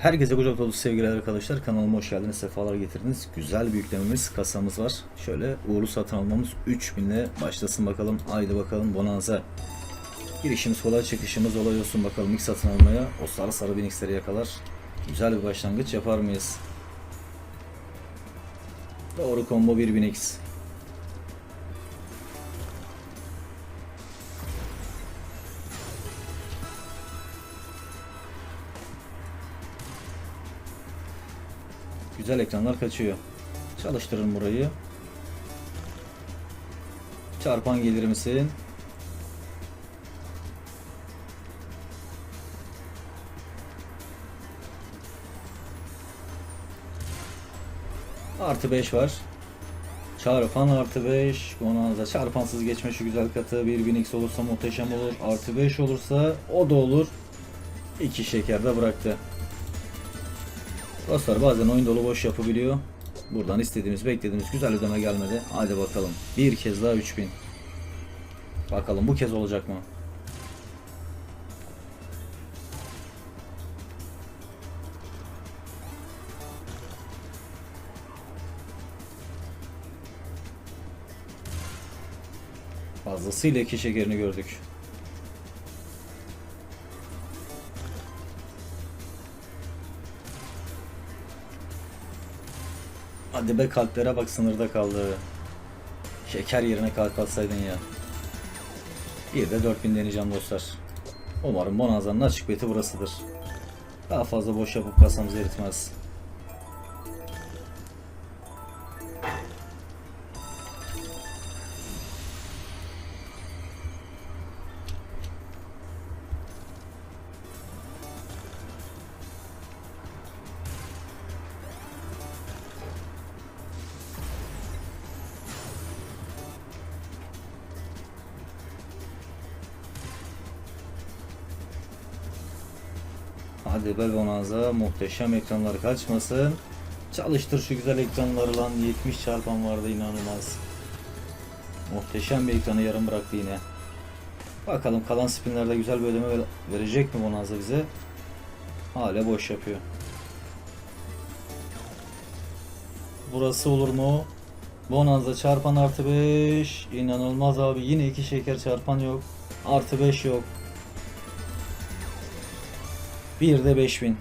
Herkese kucak dolu sevgiler arkadaşlar. Kanalıma hoş geldiniz. Sefalar getirdiniz. Güzel bir yüklememiz, kasamız var. Şöyle uğurlu satın almamız 3000 ile başlasın bakalım. Haydi bakalım bonanza. Girişimiz kolay, çıkışımız olay olsun bakalım. ilk satın almaya o sarı sarı binixleri yakalar. Güzel bir başlangıç yapar mıyız? Doğru combo 1 Güzel ekranlar kaçıyor. Çalıştırın burayı. Çarpan gelir misin? Artı 5 var. Çarpan artı 5. Bonanza çarpansız geçme şu güzel katı. 1000x olursa muhteşem olur. Artı 5 olursa o da olur. 2 şeker de bıraktı. Dostlar bazen oyun dolu boş yapabiliyor. Buradan istediğimiz beklediğimiz güzel ödeme gelmedi. Hadi bakalım. Bir kez daha 3000. Bakalım bu kez olacak mı? Fazlasıyla iki şekerini gördük. Hadi be kalplere bak sınırda kaldı. Şeker yerine kalp atsaydın ya. Bir de 4000 deneyeceğim dostlar. Umarım Bonanza'nın açık beti burasıdır. Daha fazla boş yapıp kasamızı eritmez. Hadi be Bonanza muhteşem ekranlar kaçmasın. Çalıştır şu güzel ekranları lan 70 çarpan vardı inanılmaz. Muhteşem bir ekranı yarım bıraktı yine. Bakalım kalan spinlerde güzel bir ödeme ver- verecek mi Bonanza bize? Hala boş yapıyor. Burası olur mu? Bonanza çarpan artı 5. İnanılmaz abi yine iki şeker çarpan yok. Artı 5 yok. Bir de 5000.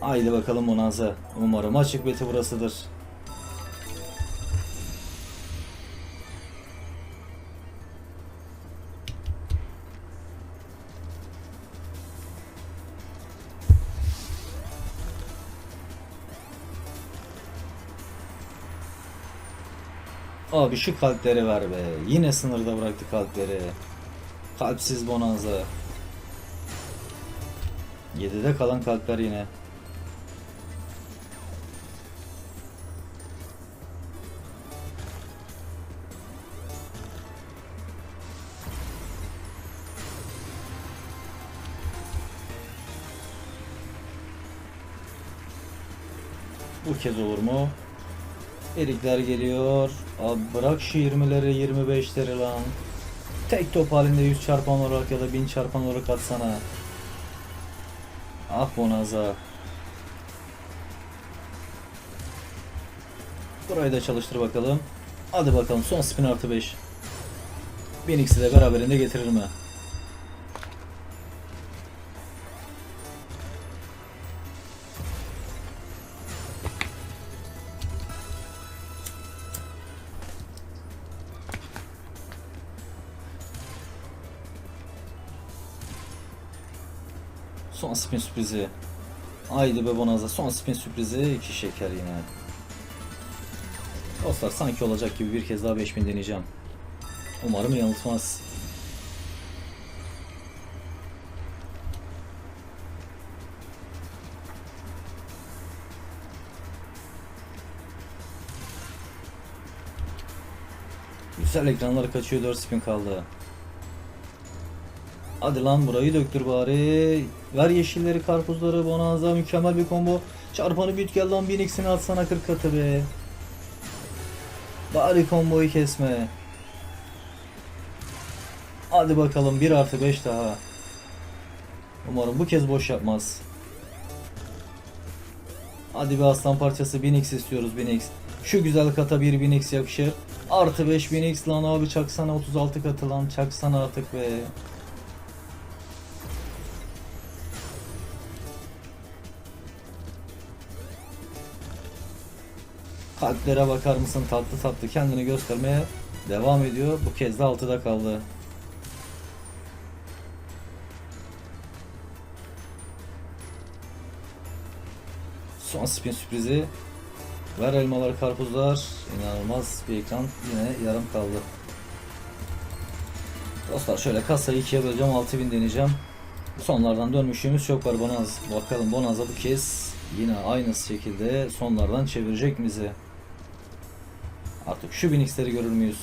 Haydi bakalım Bonanza. Umarım açık beti burasıdır. Abi şu kalpleri ver be. Yine sınırda bıraktı kalpleri. Kalpsiz Bonanza. 7'de kalan kalpler yine. Bu kez olur mu? Erikler geliyor. Abi bırak şu 20'leri 25'leri lan. Tek top halinde 100 çarpan olarak ya da 1000 çarpan olarak atsana. Ah Bonaza. Burayı da çalıştır bakalım. Hadi bakalım son spin artı 5. 1000x'i de beraberinde getirir mi? Son spin sürprizi. Haydi be Bonanza son spin sürprizi. iki şeker yine. Dostlar sanki olacak gibi bir kez daha 5000 deneyeceğim. Umarım yanıltmaz. Güzel ekranlar kaçıyor 4 spin kaldı. Hadi lan burayı döktür bari. Ver yeşilleri, karpuzları, bonanza, mükemmel bir combo. Çarpanı büyüt gel lan 1000x'ini atsana 40 katı be. Bari komboyu kesme. Hadi bakalım 1 artı 5 daha. Umarım bu kez boş yapmaz. Hadi bir aslan parçası 1000x istiyoruz 1000x. Şu güzel kata bir 1000x yakışır. Artı 5 1000x lan abi çaksana 36 katı lan çaksana artık be. Kalplere bakar mısın tatlı tatlı kendini göstermeye devam ediyor. Bu kez de 6'da kaldı. Son spin sürprizi. Ver elmalar karpuzlar. İnanılmaz bir ekran yine yarım kaldı. Dostlar şöyle kasayı ikiye böleceğim 6000 deneyeceğim. Sonlardan dönmüşlüğümüz çok var Bonaz. Bakalım Bonaz'a bu kez yine aynı şekilde sonlardan çevirecek bizi? Artık şu binixleri görür müyüz?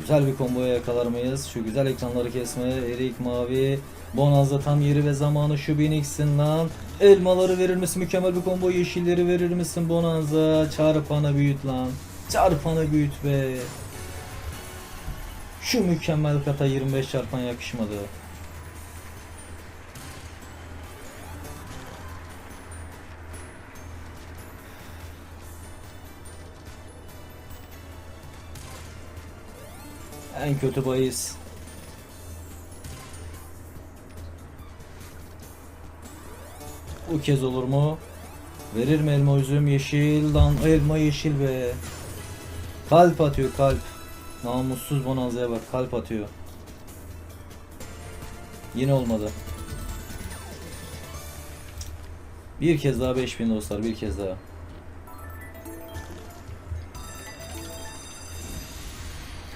Güzel bir komboya yakalar mıyız? Şu güzel ekranları kesme, erik mavi, Bonaz'da tam yeri ve zamanı şu binix'in lan. Elmaları verir misin? Mükemmel bir combo yeşilleri verir misin Bonanza? Çarpanı büyüt lan. Çarpanı büyüt be. Şu mükemmel kata 25 çarpan yakışmadı. En kötü bahis. Bu kez olur mu? Verir mi elma üzüm yeşil lan elma yeşil be. Kalp atıyor kalp. Namussuz bonanzaya bak kalp atıyor. Yine olmadı. Bir kez daha 5000 dostlar bir kez daha.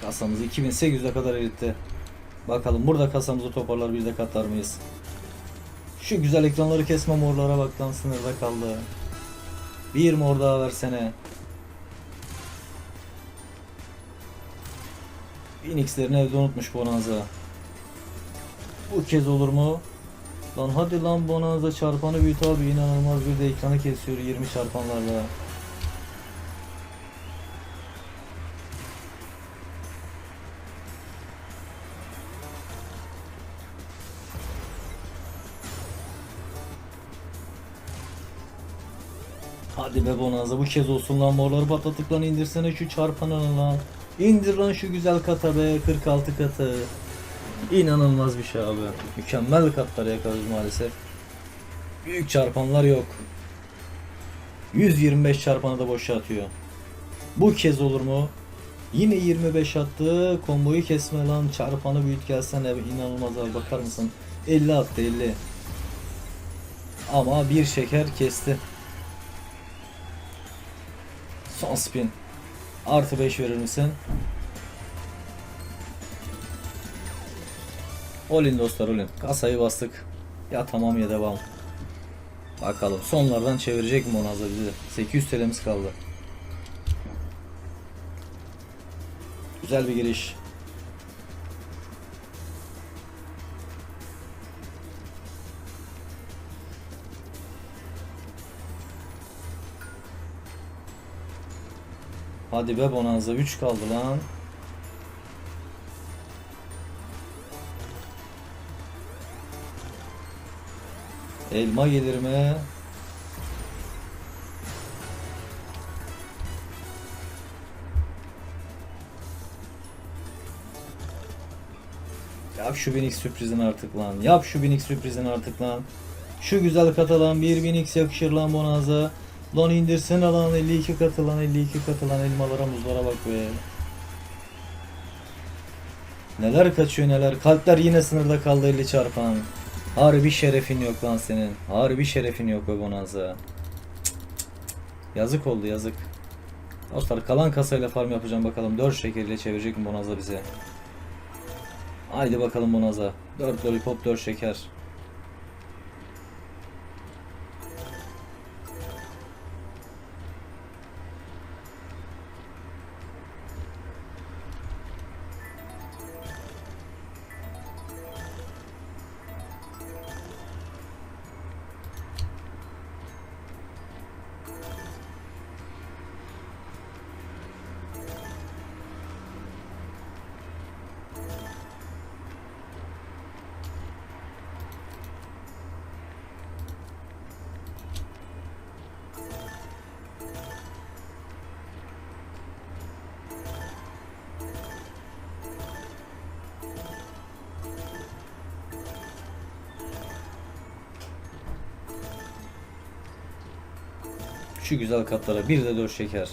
Kasamızı 2800'e kadar eritti. Bakalım burada kasamızı toparlar bir de katlar mıyız? Şu güzel ekranları kesme morlara bak lan sınırda kaldı. Bir mor daha versene. Phoenix'lerini evde unutmuş Bonanza. Bu kez olur mu? Lan hadi lan Bonanza çarpanı büyüt abi inanılmaz bir de ekranı kesiyor 20 çarpanlarla. Hadi be Bonanza bu kez olsun lan morları patlatıp lan indirsene şu çarpanını lan. İndir lan şu güzel kata be 46 katı. İnanılmaz bir şey abi. Mükemmel katlar yakalıyoruz maalesef. Büyük çarpanlar yok. 125 çarpanı da boşa atıyor. Bu kez olur mu? Yine 25 attı. Komboyu kesme lan. Çarpanı büyüt gelsene. İnanılmaz abi bakar mısın? 50 attı 50. Ama bir şeker kesti. Son spin. Artı 5 verir misin? Olin dostlar olin. Kasayı bastık. Ya tamam ya devam. Bakalım sonlardan çevirecek mi Bonanza bizi? 800 TL'miz kaldı. Güzel bir giriş. Hadi be Bonanza 3 kaldı lan. Elma gelir mi? Yap şu 1000x sürprizin artık lan. Yap şu 1000x sürprizin artık lan. Şu güzel katalan bir 1000x yakışır lan Bonanza. Lan indirsin lan 52 katı lan 52 katı lan elmalara muzlara bak be. Neler kaçıyor neler. Kalpler yine sınırda kaldı 50 çarpan. Harbi şerefin yok lan senin. Harbi şerefin yok be Bonanza. Yazık oldu yazık. Dostlar kalan kasayla farm yapacağım bakalım 4 şekerle çevirecek mi Bonanza bize. Haydi bakalım Bonanza. 4 lollipop 4 şeker. Şu güzel katlara bir de dört şeker.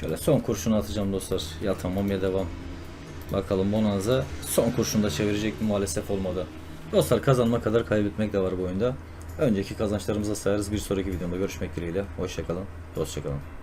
Şöyle son kurşunu atacağım dostlar. Ya tamam ya devam. Bakalım Bonanza son kurşunda çevirecek mi maalesef olmadı. Dostlar kazanma kadar kaybetmek de var bu oyunda. Önceki kazançlarımıza sayarız. Bir sonraki videomda görüşmek dileğiyle. Hoşçakalın. Hoşçakalın.